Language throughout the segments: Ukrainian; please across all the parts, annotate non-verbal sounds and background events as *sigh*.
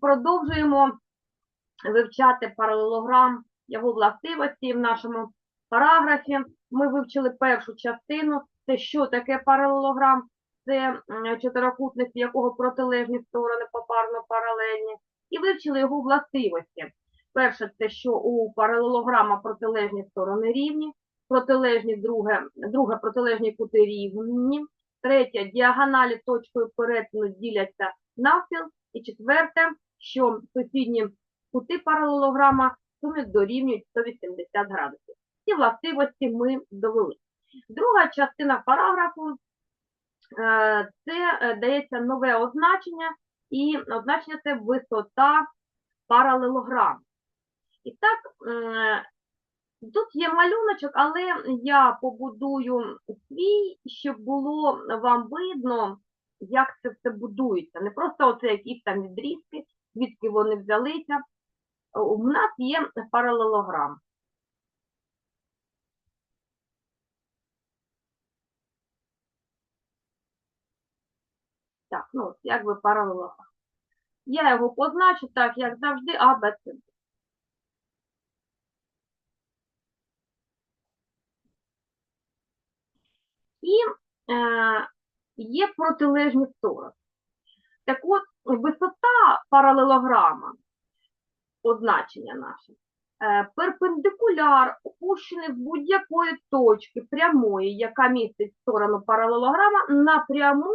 продовжуємо вивчати паралелограм, його властивості в нашому параграфі. Ми вивчили першу частину. Це що таке паралелограм? Це чотирикутник, якого протилежні сторони попарно паралельні. І вивчили його властивості. Перше, це що у паралелограма протилежні сторони рівні, протилежні друге, друге протилежні кути рівні, третє діагоналі точкою перетину діляться навпіл, і четверте, що сусідні кути паралелограма сумі дорівнюють 180 градусів. Ці властивості ми довели. Друга частина параграфу е, це е, дається нове означення, і означення це висота паралелограму. І так, е, тут є малюночок, але я побудую свій, щоб було вам видно, як це все будується. Не просто оце якісь там відрізки, звідки вони взялися. У нас є паралелограм. Так, ну, як би паралелограм. Я його позначу так, як завжди, А, Б, С. І е, є протилежні сторони. Так от, висота паралелограма, означення наше, е, перпендикуляр опущений з будь-якої точки прямої, яка містить сторону паралелограма, напряму,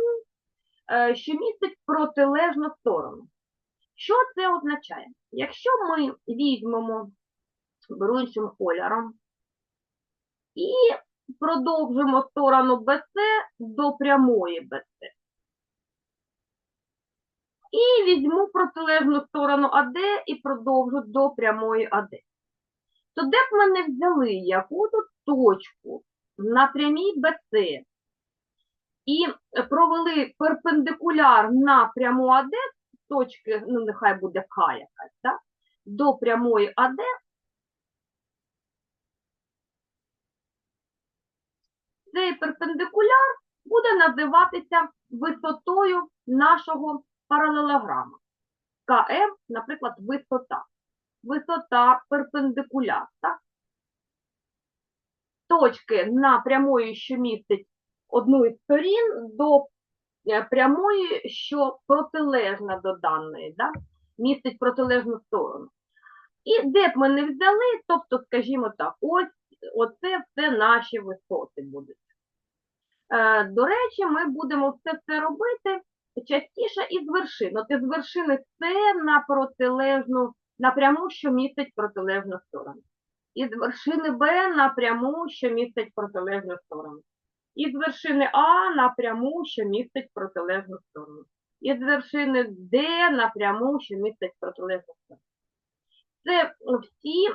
е, що містить протилежну сторону. Що це означає? Якщо ми візьмемо, беру кольором, і продовжимо сторону BC до прямої BC. І візьму протилежну сторону АД і продовжу до прямої АД. То де б ми не взяли яку тут точку на прямій BC і провели перпендикуляр на пряму АД, точки, ну нехай буде К якась, так? до прямої АД, цей перпендикуляр буде називатися висотою нашого паралелограма. КМ, наприклад, висота. Висота перпендикуляр. Так? Точки на прямої, що містить одну із сторін, до е, прямої, що протилежна до даної, да? містить протилежну сторону. І де б ми не взяли, тобто, скажімо так, ось оце все наші висоти будуть. Е, До речі, ми будемо все це робити частіше із вершин. От із вершини С на протилежну, напряму, що містить протилежну сторону. Із вершини Б напряму, що містить протилежну сторону. Із вершини А напряму, що містить протилежну сторону. Із вершини Д напряму, що містить протилежну сторону. Це всі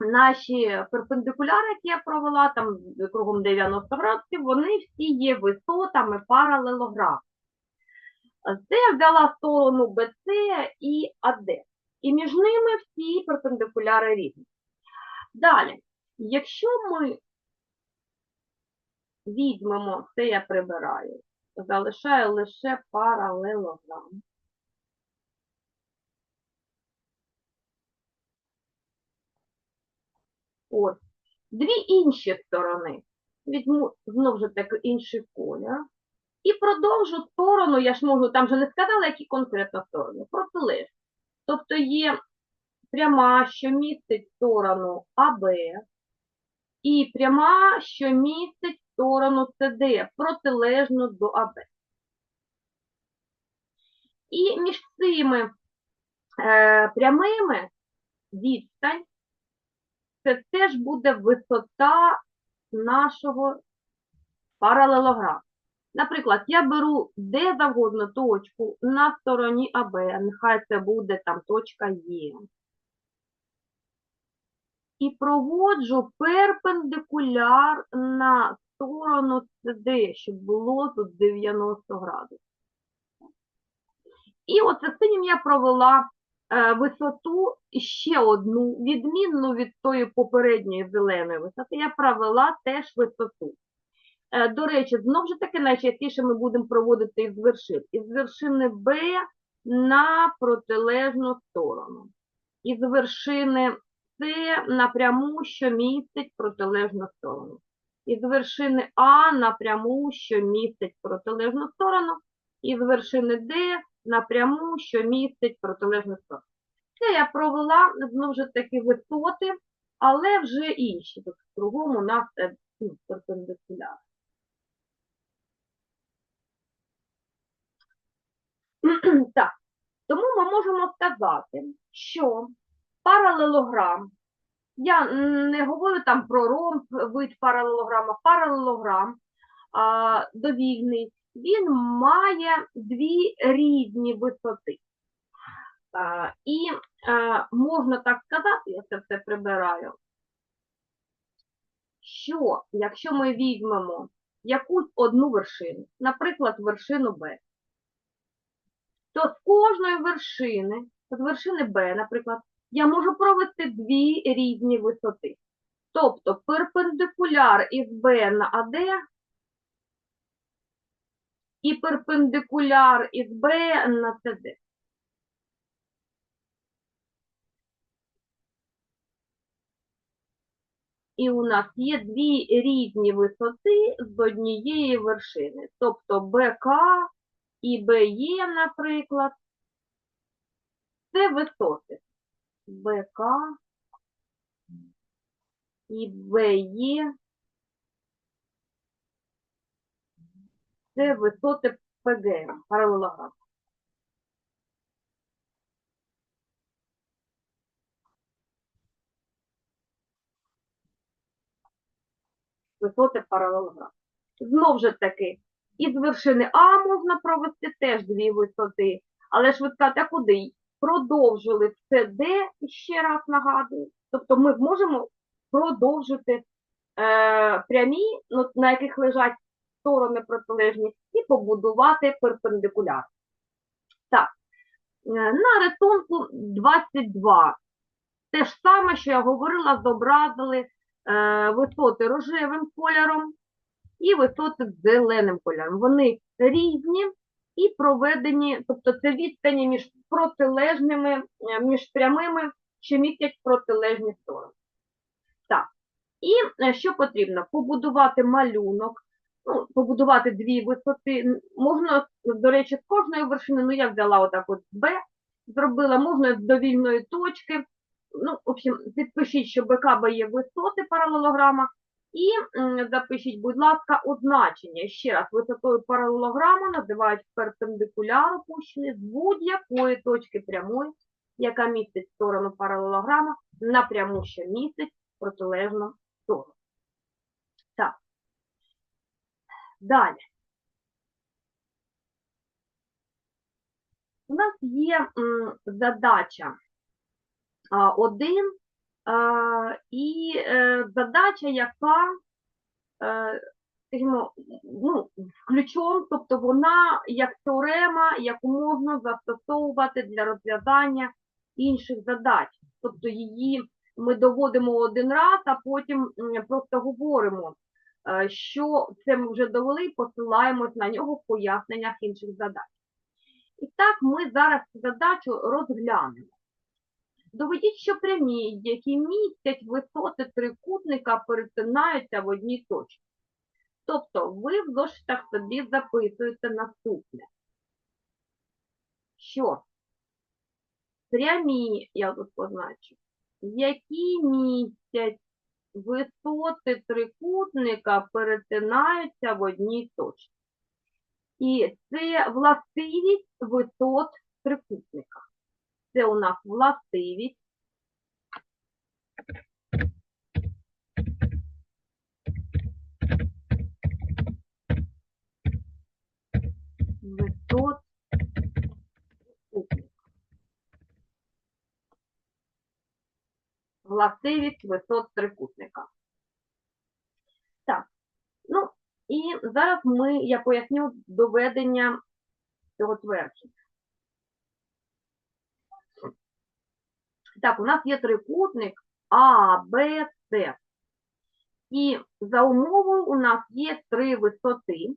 наші перпендикуляри, які я провела, там кругом 90 градусів, вони всі є висотами паралелографу. Це я взяла сторону BC і AD. І між ними всі перпендикуляри рівні. Далі, якщо ми візьмемо, це я прибираю, залишаю лише паралелограм. Ось. Дві інші сторони. Візьму знову ж таки інший колір. І продовжу сторону, я ж можу, там же не сказала, які конкретно сторони, протилежні. Тобто є пряма, що містить сторону АБ, і пряма, що містить сторону СД, протилежну до АБ. І між цими е, прямими відстань це теж буде висота нашого паралелограму. Наприклад, я беру де завгодно точку на стороні АБ, нехай це буде там точка Є. І проводжу перпендикуляр на сторону СД, щоб було тут 90 градусів. І оце синім я провела е, висоту ще одну, відмінну від тої попередньої зеленої висоти, я провела теж висоту. Е, До речі, знову ж таки, найчастіше ми будемо проводити із вершин. Із вершини Б на протилежну сторону. Із вершини С напряму, що містить протилежну сторону. Із вершини А напряму, що містить протилежну сторону. Із вершини Д напряму, що містить протилежну сторону. Це я провела знову ж таки висоти, але вже інші. Тобто кругом у нас е, ну, перпендикуляр. *clears throat* Так, тому ми можемо сказати, що паралелограм, я не говорю там про ромб, вид паралелограма, паралелограм а, довільний, він має дві різні висоти. І можна так сказати, я це все прибираю, що якщо ми візьмемо якусь одну вершину, наприклад, вершину Б, то з кожної вершини, з вершини Б, наприклад, я можу провести дві різні висоти. Тобто перпендикуляр із Б на АД і перпендикуляр із Б на СД. І у нас є дві різні висоти з однієї вершини. Тобто БК і БЕ, наприклад, це висоти. БК і БЕ це висоти ПГМ, паралелограм. Висоти паралелограм. Знов же таки, із вершини А можна провести теж дві висоти, але ж ви скажете, а куди? Продовжили це Д, ще раз нагадую. Тобто ми можемо продовжити е, прямі, ну, на яких лежать сторони протилежні, і побудувати перпендикуляр. Так, е, на рисунку 22. Те ж саме, що я говорила, зобразили е, висоти рожевим кольором і висоти зеленим кольором. Вони різні і проведені, тобто це відстані між протилежними, е, між прямими, що містять протилежні сторони. Так, і е, що потрібно? Побудувати малюнок, ну, побудувати дві висоти. Можна, до речі, з кожної вершини, ну я взяла отак от Б, зробила, можна з довільної точки. Ну, в общем, підпишіть, що БКБ є висоти паралелограма, і запишіть, будь ласка, означення. Ще раз, висотою паралелограма називають перпендикуляр опущений з будь-якої точки прямої, яка містить сторону паралелограма, напряму, що містить протилежну сторону. Так. Далі. У нас є задача а, один і е, задача, яка, е, скажімо, ну, ключом, тобто вона як теорема, яку можна застосовувати для розв'язання інших задач. Тобто її ми доводимо один раз, а потім просто говоримо, що це ми вже довели, посилаємось на нього в поясненнях інших задач. І так ми зараз цю задачу розглянемо. Доведіть, що прямі, які містять висоти трикутника, перетинаються в одній точці. Тобто ви в зошитах собі записуєте наступне. Що прямі, я тут позначу, які містять висоти трикутника, перетинаються в одній точці. І це властивість висот трикутника. Це у нас властивість. Висот трикутника. Властивість висот трикутника. Так, ну, і зараз ми, я поясню доведення цього твердження. Так, у нас є трикутник А, Б, С. І за умовою у нас є три висоти.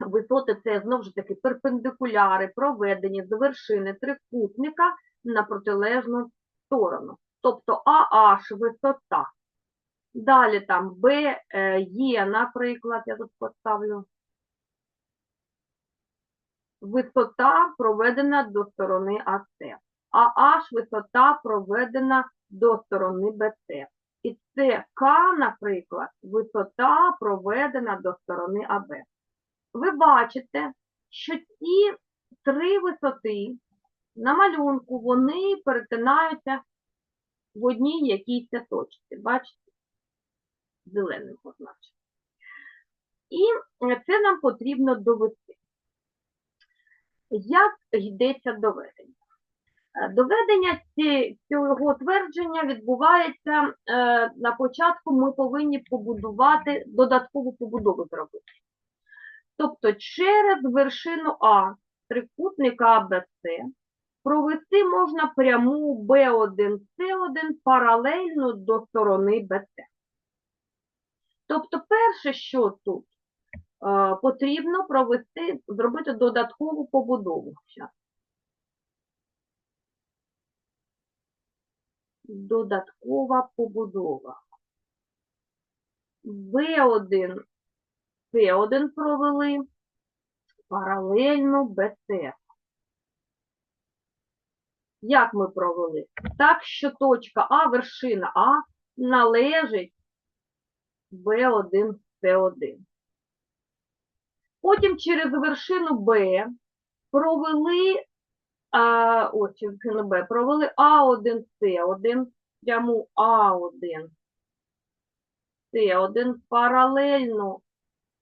Висоти це знову ж таки перпендикуляри, проведені з вершини трикутника на протилежну сторону. Тобто AH висота. Далі там е, є, наприклад, я тут поставлю. Висота проведена до сторони АС. А H висота проведена до сторони БС. І це К, наприклад, висота проведена до сторони АБ. Ви бачите, що ці три висоти на малюнку вони перетинаються в одній якійсь точці. Бачите? Зеленим позначено. І е, це нам потрібно довести. Як йдеться доведення? Е, Доведення цього твердження відбувається е, на початку. Ми повинні побудувати додаткову побудову зробити. Тобто через вершину А трикутника АБЦ провести можна пряму B1C1 паралельно до сторони BC. Тобто перше, що тут е, потрібно провести, зробити додаткову побудову. Додаткова побудова. B1, C1 провели паралельно BC. Як ми провели? Так, що точка А, вершина А належить B1, C1. Потім через вершину Б провели, а, ось через вершину Б, провели А1, С1, пряму А1, С1 паралельно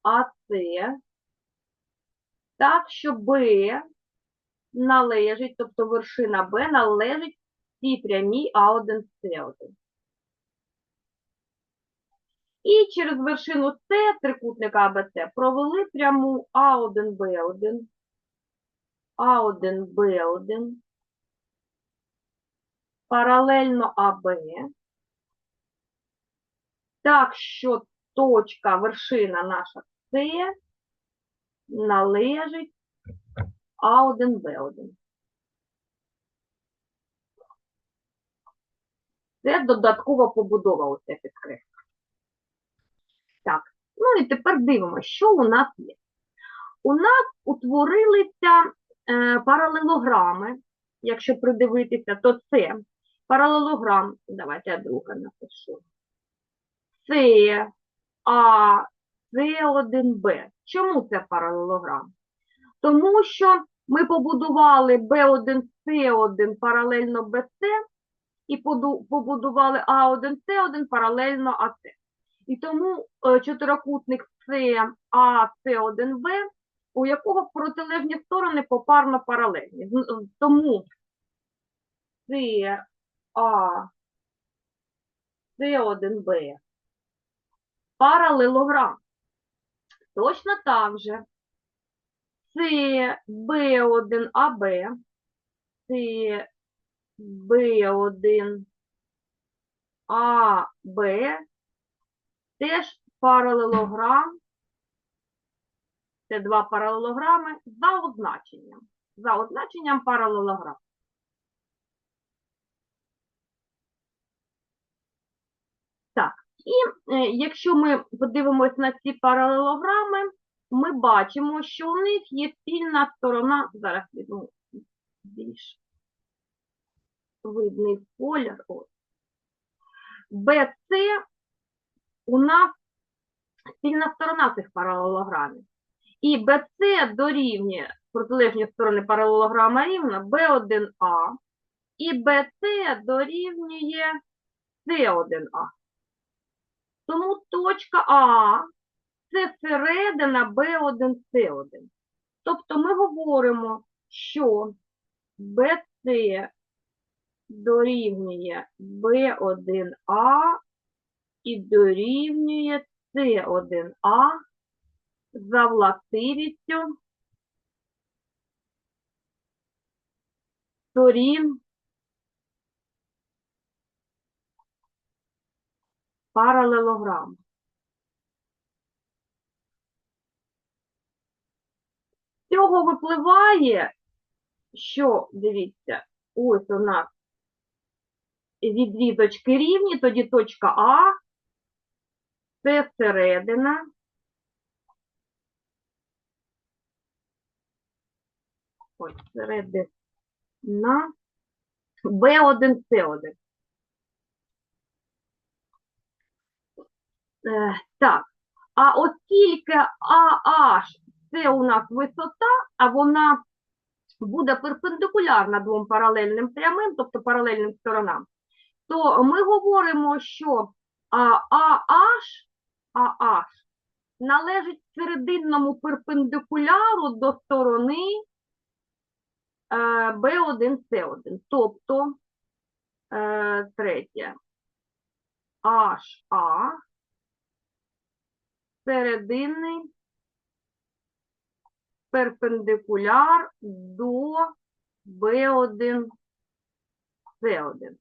АС, так, що Б належить, тобто вершина Б належить цій прямій А1, С1. І через вершину С трикутника АБЦ провели пряму А1, Б1, А1, Б1, паралельно АБ, так що точка, вершина наша С належить А1, Б1. Це додаткова побудова, оце підкреслю. Так, ну і тепер дивимося, що у нас є. У нас утворилися е, паралелограми. Якщо придивитися, то це паралелограм. Давайте я друга напишу. С, А, С1Б. Чому це паралелограм? Тому що ми побудували B1, C1 паралельно BC і побудували А1, С1 паралельно АС. І тому е, чотирикутник СА, С1, Б, у якого протилежні сторони попарно паралельні. З- Тому СА, С1, Б паралелограм. Точно так же С, Б1, АБ, С, Б1, АБ теж паралелограм. Це два паралелограми за означенням. За означенням паралелограм. Так, і е, якщо ми подивимось на ці паралелограми, ми бачимо, що у них є спільна сторона. Зараз візьму більш видний колір. BC у нас спільна сторона цих паралелограмів. І BC дорівнює протилежні сторони паралелограма рівна B1A, і BC дорівнює C1A. Тому точка А це середина B1C1. Тобто ми говоримо, що BC дорівнює B1A і дорівнює С1А за властивістю сторін паралелограм. Цього випливає, що, дивіться, ось у нас відрізочки рівні, тоді точка А, це середина. Ось середина. Б1, С1. Е, так, а оскільки АH це у нас висота, а вона буде перпендикулярна двом паралельним прямим, тобто паралельним сторонам, то ми говоримо, що а, AH, AH належить серединному перпендикуляру до сторони е, B1, C1. Тобто, е, третє, HA серединний перпендикуляр до B1, C1.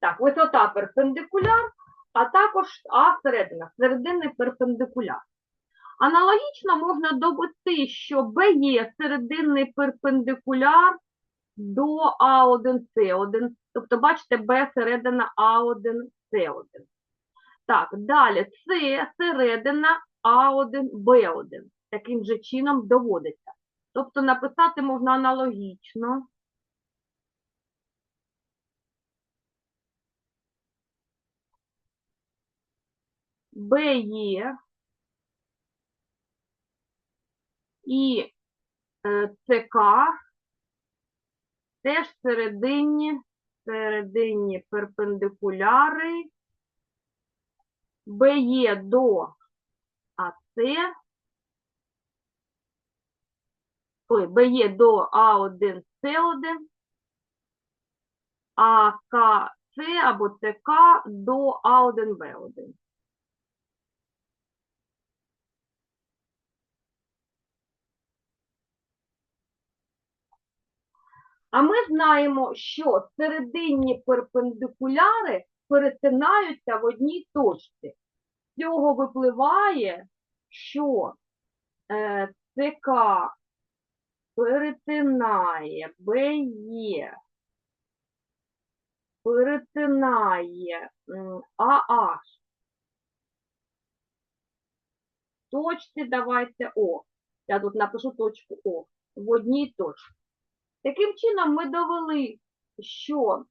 Так, висота перпендикуляр, а також А середина, серединний перпендикуляр. Аналогічно можна довести, що Б є серединний перпендикуляр до А1С1. Тобто, бачите, Б середина А1С1. Так, далі С середина А1Б1. Таким же чином доводиться. Тобто написати можна аналогічно. Б є і е, ЦК теж серединні, серединні перпендикуляри Б є до АС, ой, Б є до А1, С1, а КЦ або ЦК до А1, Б1. А ми знаємо, що серединні перпендикуляри перетинаються в одній точці. З цього випливає, що е, ЦК перетинає БЕ, перетинає м, Точці давайте О. Я тут напишу точку О. В одній точці. Таким чином ми довели, що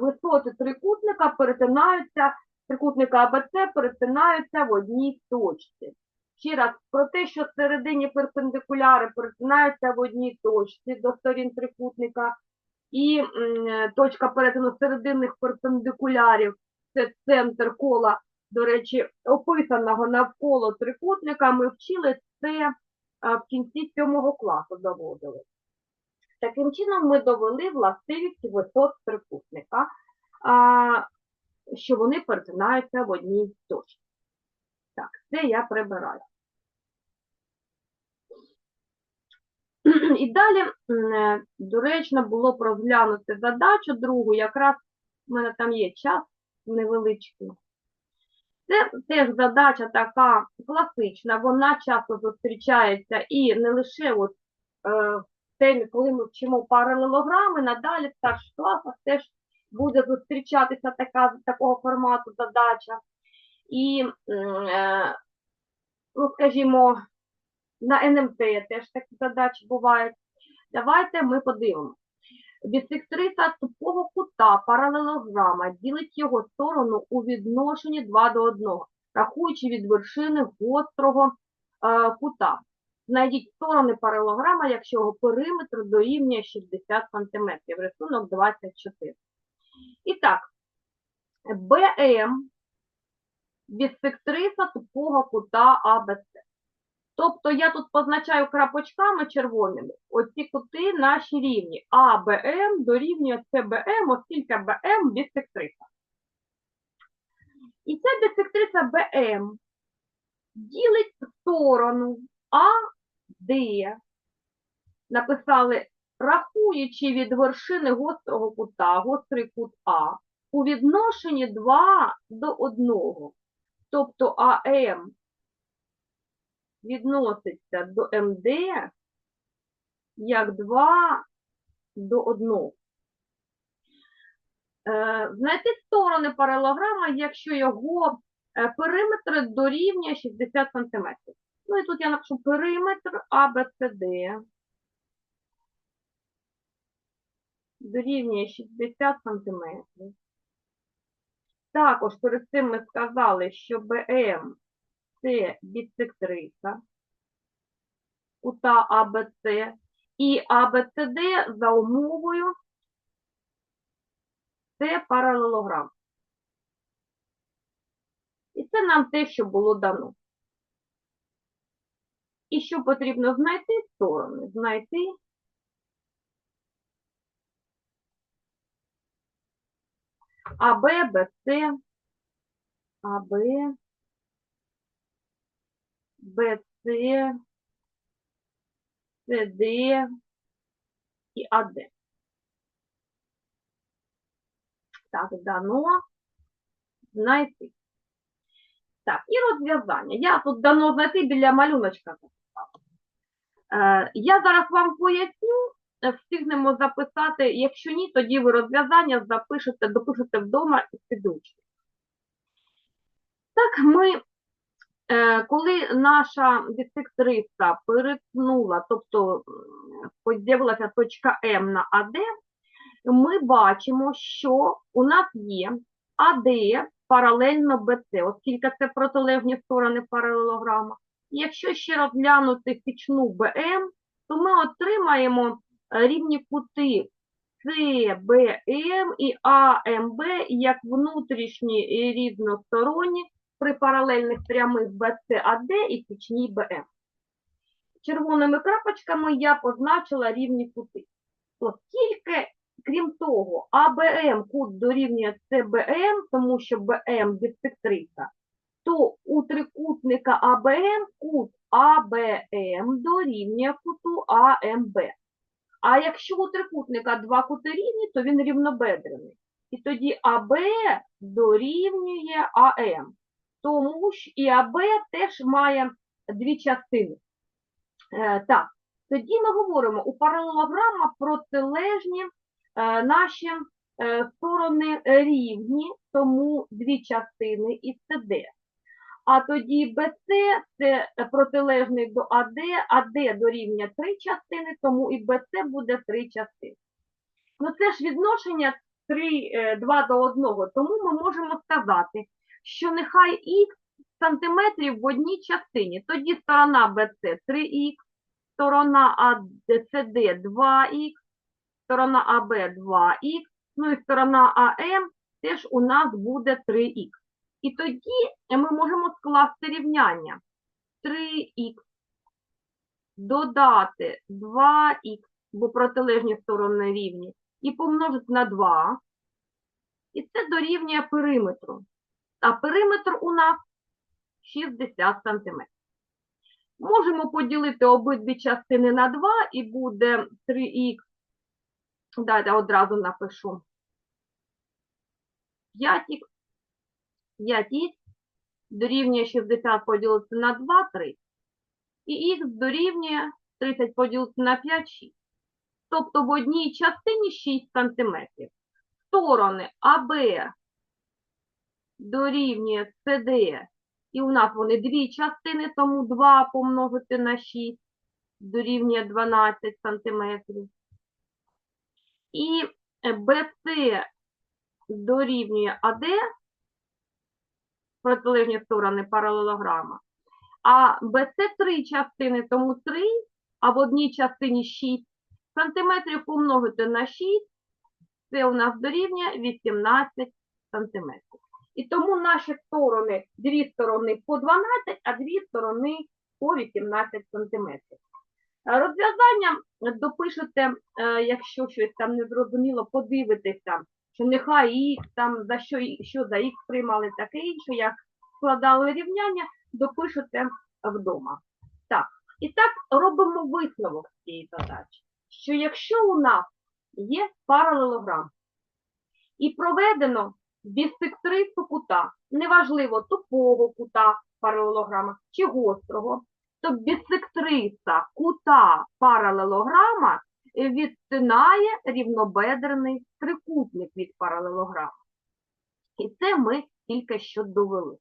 висоти трикутника перетинаються, трикутника АБЦ перетинаються в одній точці. Ще раз, про те, що середині перпендикуляри перетинаються в одній точці до сторін трикутника, і точка перетину серединних перпендикулярів це центр кола, до речі, описаного навколо трикутника, ми вчили це е, в кінці сьомого класу доводили. Таким чином ми довели властивість висот трикутника, що вони перетинаються в одній точці. Так, це я прибираю. І далі е, доречно було б розглянути задачу другу, якраз в мене там є час невеличкий. Це теж задача така класична, вона часто зустрічається і не лише от, е, в темі, коли ми вчимо паралелограми, надалі в старших класах теж буде зустрічатися така, такого формату задача. І, е, ну, скажімо, на НМТ теж такі задачі бувають. Давайте ми подивимося. Бісектриса тупого кута паралелограма ділить його сторону у відношенні 2 до 1, рахуючи від вершини гострого е, кута. Знайдіть сторони паралелограма, якщо його периметр дорівнює 60 см. Рисунок 24. І так, БМ бісектриса тупого кута АБЦ. Тобто я тут позначаю крапочками червоними оці кути наші рівні. АБМ дорівнює СБМ, оскільки БМ бісектриса. І ця бісектриса БМ ділить сторону АД. Написали, рахуючи від вершини гострого кута, гострий кут А, у відношенні 2 до 1. Тобто АМ відноситься до МД як 2 до 1. Е, Знайти сторони паралелограма, якщо його е, периметр дорівнює 60 см. Ну і тут я напишу периметр ABCD дорівнює 60 см. Також перед цим ми сказали, що БМ це бісектриса кута АБЦ і АБЦД за умовою це паралелограм. І це нам те, що було дано. І що потрібно знайти сторони? Знайти АБ, БЦ, АБ, БЦ, СД і АД. Так, дано знайти. Так, і розв'язання. Я тут дано знайти біля малюночка. Е, я зараз вам поясню, встигнемо записати. Якщо ні, тоді ви розв'язання запишете, допишете вдома і підручник. Так, ми, е, коли наша дисектриса перетнула, тобто з'явилася точка М на АД, ми бачимо, що у нас є АД паралельно БЦ, оскільки це протилежні сторони паралелограма. Якщо ще розглянути січну БМ, то ми отримаємо е, рівні кути СБМ і АМБ як внутрішні і різносторонні при паралельних прямих БЦАД і січній БМ. Червоними крапочками я позначила рівні кути. Оскільки, крім того, АБМ кут дорівнює СБМ, тому що БМ бісектриса, то у трикутника АБМ кут АБМ дорівнює куту АМБ. А якщо у трикутника два кути рівні, то він рівнобедрений. І тоді АБ дорівнює АМ. Тому що і АБ теж має дві частини. Е, так, тоді ми говоримо, у паралелограма протилежні е, наші е, сторони рівні, тому дві частини і СД. А тоді BC це протилежний до АД, АД дорівнює три частини, тому і BC буде три частини. Ну це ж відношення 3, 2 до 1, тому ми можемо сказати, що нехай х сантиметрів в одній частині. Тоді сторона BC 3х, сторона ACD 2х, сторона АБ 2х, ну і сторона АМ теж у нас буде 3х. І тоді ми можемо скласти рівняння 3х, додати 2х, бо протилежні сторони рівні, і помножити на 2. І це дорівнює периметру. А периметр у нас 60 см. Можемо поділити обидві частини на 2 і буде 3х. Дайте одразу напишу 5х. 5х дорівнює 60 поділити на 2 – 3. І х дорівнює 30 поділити на 5 – 6. Тобто в одній частині 6 см. Сторони АБ дорівнює СД. І у нас вони дві частини, тому 2 помножити на 6 дорівнює 12 см. І BC дорівнює АД, протилежні сторони паралелограма. А BC три частини, тому 3, а в одній частині 6 сантиметрів помножити на 6, це у нас дорівнює 18 сантиметрів. І тому наші сторони, дві сторони по 12, а дві сторони по 18 сантиметрів. Розв'язання допишете, е, якщо щось там не зрозуміло, подивитися, що нехай х, там за що, що за х приймали таке інше, як складали рівняння, допишете вдома. Так, і так робимо висновок з цієї задачі, що якщо у нас є паралелограм і проведено бісектрису кута, неважливо тупого кута паралелограма чи гострого, то бісектриса кута паралелограма відтинає рівнобедрений трикутник від паралелограма. І це ми тільки що довели.